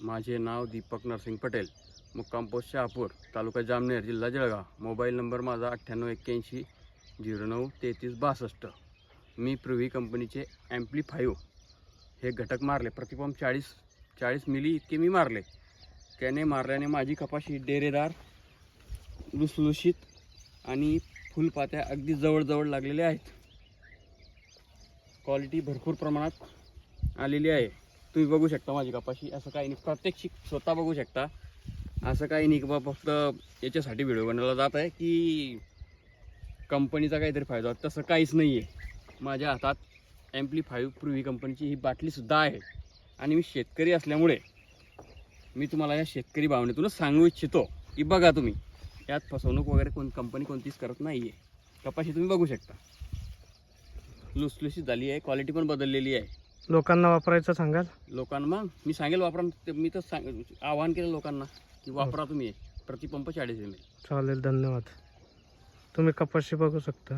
माझे नाव दीपक नरसिंग पटेल. मुक्काम पोस्ट शहापूर तालुका जामनेर जिल्हा जळगाव. मोबाईल नंबर माझा अठ्ठ्याण्णव एक्क्याऐंशी झिरो नऊ तेहतीस बासष्ट. मी प्रिव्ही कंपनीचे ॲम्प्ली हे घटक मारले. प्रतिपंप चाळीस चाळीस मिली इतके मी मारले. त्याने मारल्याने माझी कपाशी डेरेदार लुसलुशीत आणि फुलपात्या अगदी जवळजवळ लागलेल्या आहेत. क्वालिटी भरपूर प्रमाणात आलेली आहे. तुम्ही बघू शकता माझी कपाशी. असं काही नाही. प्रत्यक्षिक स्वतः बघू शकता. असं काही नाही की बा फक्त याच्यासाठी व्हिडिओ बनवला जात आहे की कंपनीचा काहीतरी फायदा होता. तसं काहीच नाही आहे माझ्या हातात ॲम्प्ली फाईव्ह पूर्वी कंपनीची ही बाटलीसुद्धा आहे. आणि मी शेतकरी असल्यामुळे मी तुम्हाला या शेतकरी भावनेतूनच सांगू इच्छितो की बघा तुम्ही यात फसवणूक वगैरे कोण कंपनी कोणतीच करत नाही आहे कपाशी तुम्ही बघू शकता. लुसलुशी झाली आहे क्वालिटी पण बदललेली आहे. लोकांना वापरायचं सांगाल? लोकांना मग? मी सांगेल वापरा ते- मी तर सांग आवाहन केलं लोकांना की वापरा तुम्ही. प्रतिपंप चाळीस एम एल चालेल धन्यवाद. तुम्ही कपाशी बघू शकता.